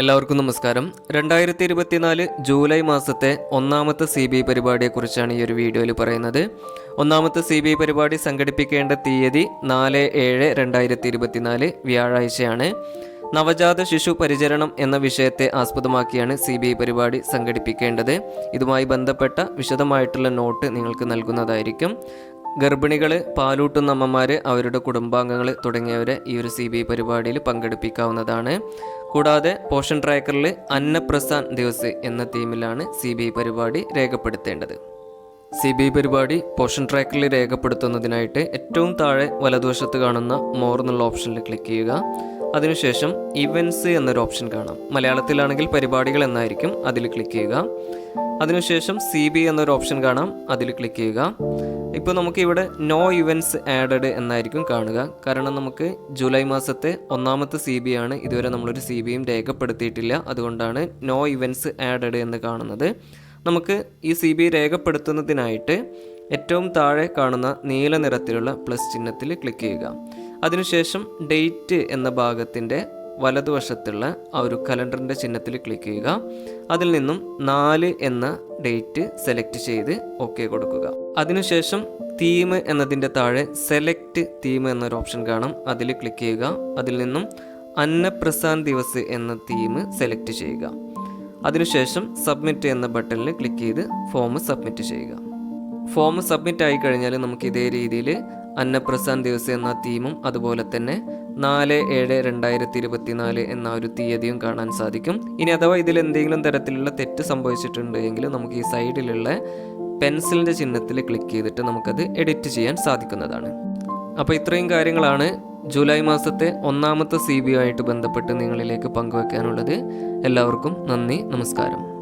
എല്ലാവർക്കും നമസ്കാരം. രണ്ടായിരത്തി ഇരുപത്തിനാല് ജൂലൈ മാസത്തെ ഒന്നാമത്തെ സി ബി ഐ പരിപാടിയെക്കുറിച്ചാണ് ഈ ഒരു വീഡിയോയിൽ പറയുന്നത്. ഒന്നാമത്തെ സി ബി ഐ പരിപാടി സംഘടിപ്പിക്കേണ്ട തീയതി നാല് ഏഴ് രണ്ടായിരത്തി ഇരുപത്തിനാല് വ്യാഴാഴ്ചയാണ്. നവജാത ശിശു പരിചരണം എന്ന വിഷയത്തെ ആസ്പദമാക്കിയാണ് സി ബി ഐ പരിപാടി സംഘടിപ്പിക്കേണ്ടത്. ഇതുമായി ബന്ധപ്പെട്ട വിശദമായിട്ടുള്ള നോട്ട് നിങ്ങൾക്ക് നൽകുന്നതായിരിക്കും. ഗർഭിണികൾ പാലൂട്ടുന്ന അമ്മമാർ അവരുടെ കുടുംബാംഗങ്ങൾ തുടങ്ങിയവരെ ഈ ഒരു സി ബി ഐ പരിപാടിയിൽ പങ്കെടുപ്പിക്കാവുന്നതാണ്. കൂടാതെ പോഷൻ ട്രാക്കറിൽ അന്നപ്രസാൻ ദിവസ് എന്ന തീമിലാണ് സി ബി ഐ പരിപാടി രേഖപ്പെടുത്തേണ്ടത്. സി ബി ഐ പരിപാടി പോഷൻ ട്രാക്കറിൽ രേഖപ്പെടുത്തുന്നതിനായിട്ട് ഏറ്റവും താഴെ വലതുവശത്ത് കാണുന്ന മോർ എന്നുള്ള ഓപ്ഷനിൽ ക്ലിക്ക് ചെയ്യുക. അതിനുശേഷം ഇവൻസ് എന്നൊരു ഓപ്ഷൻ കാണാം. മലയാളത്തിലാണെങ്കിൽ പരിപാടികൾ എന്നായിരിക്കും അതിൽ ക്ലിക്ക് ചെയ്യുക. അതിനുശേഷം സി ബി എന്നൊരു ഓപ്ഷൻ കാണാം. അതിൽ ക്ലിക്ക് ചെയ്യുക. ഇപ്പോൾ നമുക്ക് ഇവിടെ നോ ഇവന്റ്സ് ആഡഡ് എന്നായിരിക്കും കാണുക. കാരണം നമുക്ക് ജൂലൈ മാസത്തെ ഒന്നാമത്തെ സി ബി ആണ്. ഇതുവരെ നമ്മളൊരു സി ബിയും രേഖപ്പെടുത്തിയിട്ടില്ല. അതുകൊണ്ടാണ് നോ ഇവന്റ്സ് ആഡഡ് എന്ന് കാണുന്നത്. നമുക്ക് ഈ സി ബി രേഖപ്പെടുത്തുന്നതിനായിട്ട് ഏറ്റവും താഴെ കാണുന്ന നീല നിറത്തിലുള്ള പ്ലസ് ചിഹ്നത്തിൽ ക്ലിക്ക് ചെയ്യുക. അതിനുശേഷം ഡേറ്റ് എന്ന ഭാഗത്തിന്റെ വലതുവശത്തുള്ള ആ ഒരു കലണ്ടറിന്റെ ചിഹ്നത്തിൽ ക്ലിക്ക് ചെയ്യുക. അതിൽ നിന്നും നാല് എന്ന ഡേറ്റ് സെലക്ട് ചെയ്ത് ഓക്കെ കൊടുക്കുക. അതിനുശേഷം തീം എന്നതിന്റെ താഴെ സെലക്ട് തീം എന്നൊരു ഓപ്ഷൻ കാണും. അതിൽ ക്ലിക്ക് ചെയ്യുക. അതിൽ നിന്നും അന്നപ്രസാൻ ദിവസ് എന്ന തീം സെലക്ട് ചെയ്യുക. അതിനുശേഷം സബ്മിറ്റ് എന്ന ബട്ടണിൽ ക്ലിക്ക് ചെയ്ത് ഫോം സബ്മിറ്റ് ചെയ്യുക. ഫോം സബ്മിറ്റ് ആയി കഴിഞ്ഞാൽ നമുക്ക് ഇതേ രീതിയിൽ അന്നപ്രസാൻ ദിവസ് എന്ന തീമും അതുപോലെ തന്നെ നാല് ഏഴ് രണ്ടായിരത്തി ഇരുപത്തിനാല് എന്ന ഒരു തീയതിയും കാണാൻ സാധിക്കും. ഇനി അഥവാ ഇതിൽ എന്തെങ്കിലും തരത്തിലുള്ള തെറ്റ് സംഭവിച്ചിട്ടുണ്ട് എങ്കിൽ നമുക്ക് ഈ സൈഡിലുള്ള പെൻസിലിന്റെ ചിഹ്നത്തിൽ ക്ലിക്ക് ചെയ്തിട്ട് നമുക്കത് എഡിറ്റ് ചെയ്യാൻ സാധിക്കുന്നതാണ്. അപ്പോൾ ഇത്രയും കാര്യങ്ങളാണ് ജൂലൈ മാസത്തെ ഒന്നാമത്തെ സി ബി ആയിട്ട് ബന്ധപ്പെട്ട് നിങ്ങളിലേക്ക് പങ്കുവെക്കാനുള്ളത്. എല്ലാവർക്കും നന്ദി നമസ്കാരം.